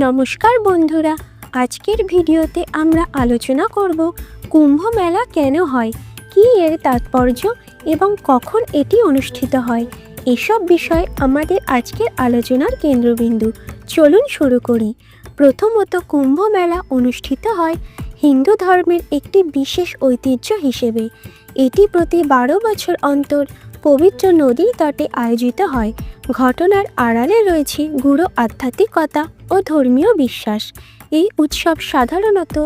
নমস্কার বন্ধুরা, আজকের ভিডিওতে আমরা আলোচনা করব কুম্ভ মেলা কেন হয়, কী এর তাৎপর্য এবং কখন এটি অনুষ্ঠিত হয়। এসব বিষয় আমাদের আজকের আলোচনার কেন্দ্রবিন্দু। চলুন শুরু করি। প্রথমত কুম্ভ মেলা অনুষ্ঠিত হয় হিন্দু ধর্মের একটি বিশেষ ঐতিহ্য হিসেবে। এটি প্রতি বারো বছর অন্তর পবিত্র নদীর তটে আয়োজিত হয়। ঘটনার আড়ালে রয়েছে গুরু আধ্যাত্মিকতা ও ধর্মীয় বিশ্বাস। এই উৎসব সাধারণত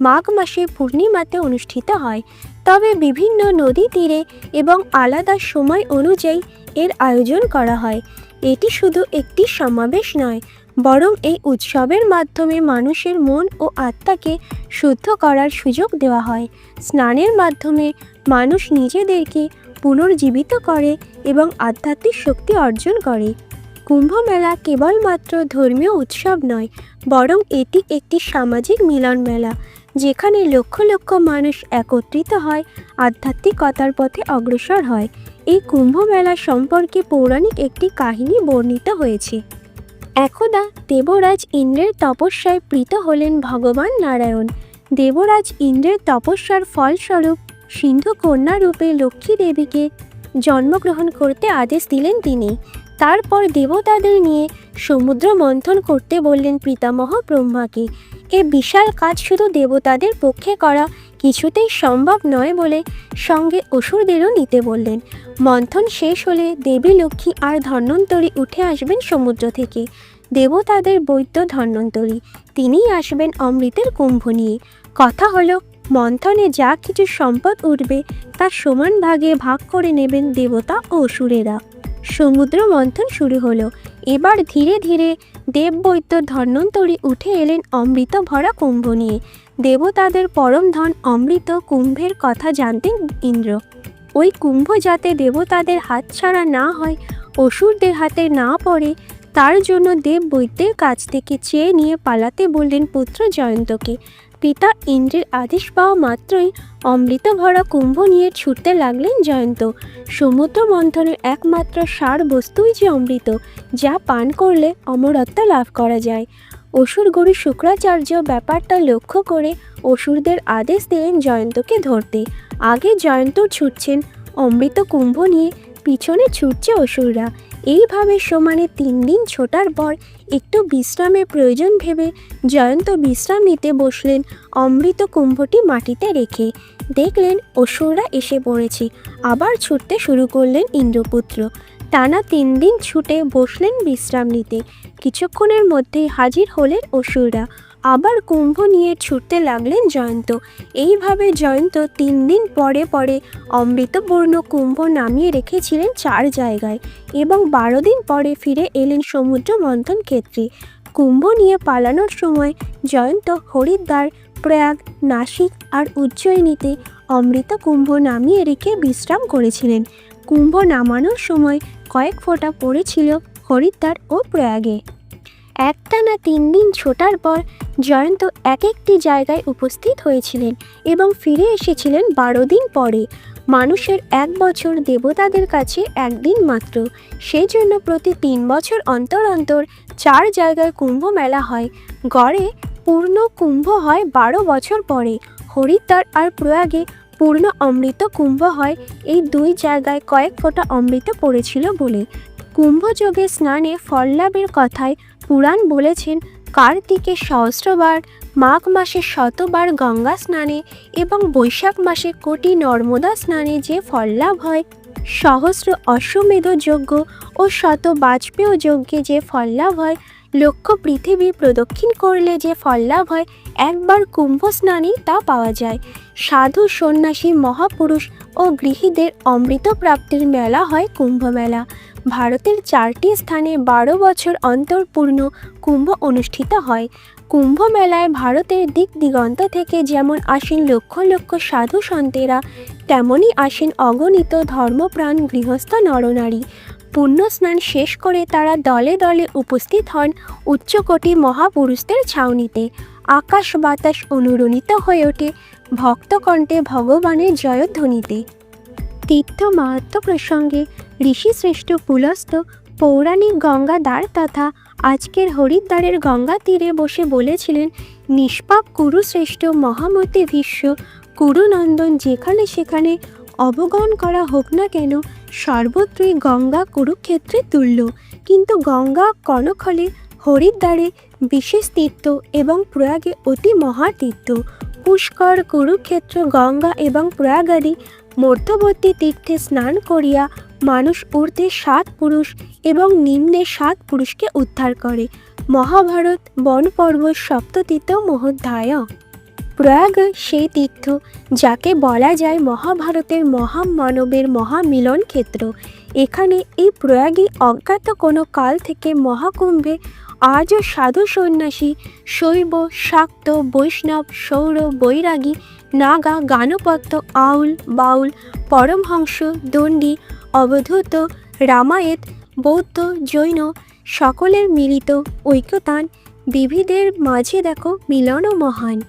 মাঘ মাসে পূর্ণিমাতে অনুষ্ঠিত হয়। তবে বিভিন্ন নদী তীরে এবং আলাদা সময় অনুযায়ী এর আয়োজন করা হয়। এটি শুধু একটি সমাবেশ নয়, বরং এই উৎসবের মাধ্যমে মানুষের মন ও আত্মাকে শুদ্ধ করার সুযোগ দেওয়া হয়। স্নানের মাধ্যমে মানুষ নিজেদেরকে পুনর্জীবিত করে এবং আধ্যাত্মিক শক্তি অর্জন করে। কুম্ভ মেলা কেবলমাত্র ধর্মীয় উৎসব নয়, বরং এটি একটি সামাজিক মিলন মেলা যেখানে লক্ষ লক্ষ মানুষ একত্রিত হয়, আধ্যাত্মিকতার পথে অগ্রসর হয়। এই কুম্ভ মেলা সম্পর্কে পৌরাণিক একটি কাহিনী বর্ণিত হয়েছে। একদা দেবরাজ ইন্দ্রের তপস্যায় প্রীত হলেন ভগবান নারায়ণ। দেবরাজ ইন্দ্রের তপস্যার ফলস্বরূপ সিন্ধু কন্যা রূপে লক্ষ্মী দেবীকে জন্মগ্রহণ করতে আদেশ দিলেন তিনি। তারপর দেবতাদের নিয়ে সমুদ্র মন্থন করতে বললেন পিতামহ ব্রহ্মাকে। এ বিশাল কাজ শুধু দেবতাদের পক্ষে করা কিছুতেই সম্ভব নয় বলে সঙ্গে অসুরদেরও নিতে বললেন। মন্থন শেষ হলে দেবী লক্ষ্মী আর ধন্বন্তরী উঠে আসবেন সমুদ্র থেকে। দেবতাদের বৈদ্য ধন্বন্তরী, তিনিই আসবেন অমৃতের কুম্ভ নিয়ে। কথা হলো মন্থনে যা কিছু সম্পদ উঠবে, তার সমান ভাগে ভাগ করে নেবেন দেবতা ও অসুরেরা। সমুদ্র মন্থন শুরু হলো। এবার ধীরে ধীরে দেববৈদ্য ধন্বন্তরী উঠে এলেন অমৃত ভরা কুম্ভ নিয়ে। দেবতাদের পরম ধন অমৃত কুম্ভের কথা জানতেন ইন্দ্র। ওই কুম্ভ যাতে দেবতাদের হাতছাড়া না হয়, অসুরদের হাতে না পড়ে, তার জন্য দেব বৈদ্যের কাছ থেকে চেয়ে নিয়ে পালাতে বললেন পুত্র জয়ন্তকে। পিতা ইন্দ্রের আদেশ পাওয়া মাত্রই অমৃত ভরা কুম্ভ নিয়ে ছুটতে লাগলেন জয়ন্ত। সমুদ্র মন্থনের একমাত্র সার বস্তুই যে অমৃত, যা পান করলে অমরত্ব লাভ করা যায়। অসুর গরু শুক্রাচার্য ব্যাপারটা লক্ষ্য করে অসুরদের আদেশ দিলেন জয়ন্তকে ধরতে। আগে জয়ন্ত ছুটছেন অমৃত কুম্ভ নিয়ে পিছনে ছুটছে অসুররা। এইভাবে সমানে তিন দিন ছোটার পর একটু বিশ্রামের প্রয়োজন ভেবে জয়ন্ত বিশ্রাম নিতে বসলেন অমৃত কুম্ভটি মাটিতে রেখে। দেখলেন অসুররা এসে পড়েছে। আবার ছুটতে শুরু করলেন ইন্দ্রপুত্র। টানা তিন দিন ছুটে বসলেন বিশ্রাম নিতে। কিছুক্ষণের মধ্যেই হাজির হলেন অসুররা। আবার কুম্ভ নিয়ে ছুটতে লাগলেন জয়ন্ত। এইভাবে জয়ন্ত তিন দিন পরে পরে অমৃতপূর্ণ কুম্ভ নামিয়ে রেখেছিলেন চার জায়গায় এবং বারো দিন পরে ফিরে এলেন সমুদ্র মন্থন ক্ষেত্রে। কুম্ভ নিয়ে পালানোর সময় জয়ন্ত, হরিদ্বার, প্রয়াগ, নাসিক আর উজ্জয়িনীতে অমৃত কুম্ভ নামিয়ে রেখে বিশ্রাম করেছিলেন। কুম্ভ নামানোর সময় কয়েক ফোঁটা পড়েছিল হরিদ্বার ও প্রয়াগে। একটানা তিন দিন ছোটার পর জয়ন্ত এক একটি জায়গায় উপস্থিত হয়েছিলেন এবং ফিরে এসেছিলেন বারো দিন পরে। মানুষের এক বছর দেবতাদের কাছে একদিন মাত্র। সেজন্য প্রতি তিন বছর অন্তর অন্তর চার জায়গায় কুম্ভ মেলা হয়। গড়ে পূর্ণ কুম্ভ হয় বারো বছর পরে। হরিদ্বার আর প্রয়াগে পূর্ণ অমৃত কুম্ভ হয়। এই দুই জায়গায় কয়েক ফোঁটা অমৃত পড়েছিল বলে। কুম্ভযোগে স্নানে ফল লাভের কথায় পুরাণ বলেছেন, কার্তিকে সহস্রবার, মাঘ মাসে শতবার গঙ্গা স্নানে এবং বৈশাখ মাসে কোটি নর্মদা স্নানে যে ফল লাভ হয়, সহস্র অশ্বমেধ যজ্ঞ ও শত বাজপেয় যজ্ঞে যে ফল লাভ হয়, লক্ষ্য পৃথিবী প্রদক্ষিণ করলে যে ফল লাভ হয়, একবার কুম্ভ স্নানেই তা পাওয়া যায়। সাধু, সন্ন্যাসী, মহাপুরুষ ও গৃহীদের অমৃত প্রাপ্তির মেলা হয় কুম্ভ মেলা। ভারতের চারটি স্থানে বারো বছর অন্তর পূর্ণ কুম্ভ অনুষ্ঠিত হয়। কুম্ভ মেলায় ভারতের দিক দিগন্ত থেকে যেমন আসেন লক্ষ লক্ষ সাধু সন্তেরা তেমনই আসেন অগণিত ধর্মপ্রাণ গৃহস্থ নরনারী। পুণ্য স্নান শেষ করে তারা দলে দলে উপস্থিত হন উচ্চকোটি মহাপুরুষদের ছাউনিতে। আকাশ বাতাস অনুরণিত হয়ে ওঠে ভক্তকণ্ঠে ভগবানের জয়ধ্বনিতে। তীর্থ মাহাত্ম প্রসঙ্গে ঋষিশ্রেষ্ঠ পুলস্ত পৌরাণিক গঙ্গাধার তথা আজকের হরিদ্বারের গঙ্গা তীরে বসে বলেছিলেন, নিষ্পাপ কুরুশ্রেষ্ঠ মহামতি ভীষ্ম কুরুনন্দন যেখানে সেখানে অবগণ করা হোক না কেন, সর্বত্রই গঙ্গা কুরুক্ষেত্রে তুল্য। কিন্তু গঙ্গা কনকহলে হরিদ্বারে বিশেষ তীর্থ এবং প্রয়াগে অতি মহাতীর্থ পুষ্কর কুরুক্ষেত্র, গঙ্গা এবং প্রয়াগাদি মধ্যবর্তী তীর্থে স্নান করিয়া মানুষ ঊর্ধ্বে সাত পুরুষ এবং নিম্নে সাত পুরুষকে উদ্ধার করে। মহাভারত বন পর্ব সপ্ততীর্থ মহোধ্যায়। প্রয়াগ সেই তীর্থ, যাকে বলা যায় মহাভারতের মহামানবের মহামিলন ক্ষেত্র। এখানে এই প্রয়াগী অজ্ঞাত কোনো কাল থেকে মহাকুম্ভে আজও সাধু সন্ন্যাসী, শৈব, শাক্ত, বৈষ্ণব, সৌর, বৈরাগী, নাগা গানপত্য আউল, বাউল, পরমহংস, দণ্ডী অবধূত রামায়েত, বৌদ্ধ, জৈন সকলের মিলিত ঐক্যতান বিবিধের মাঝে দেখো মিলনও মহান।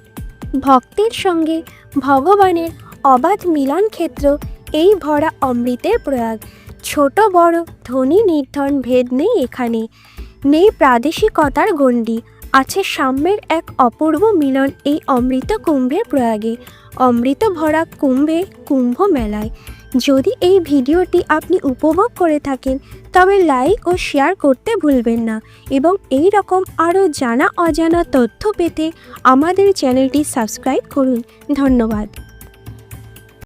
ভক্তের সঙ্গে ভগবানের অবাধ মিলন ক্ষেত্র, এই ভরা অমৃতের প্রয়াগ। ছোট, বড়, ধনী, নির্ধন ভেদ নেই এখানে। নেই প্রাদেশিকতার গণ্ডি। আছে সাম্যের এক অপূর্ব মিলন এই অমৃত কুম্ভের প্রয়াগে। অমৃত ভরা কুম্ভে কুম্ভ মেলায়। যদি এই ভিডিওটি আপনি উপভোগ করে থাকেন, তবে লাইক ও শেয়ার করতে ভুলবেন না এবং এই রকম আরও জানা অজানা তথ্য পেতে আমাদের চ্যানেলটি সাবস্ক্রাইব করুন। ধন্যবাদ।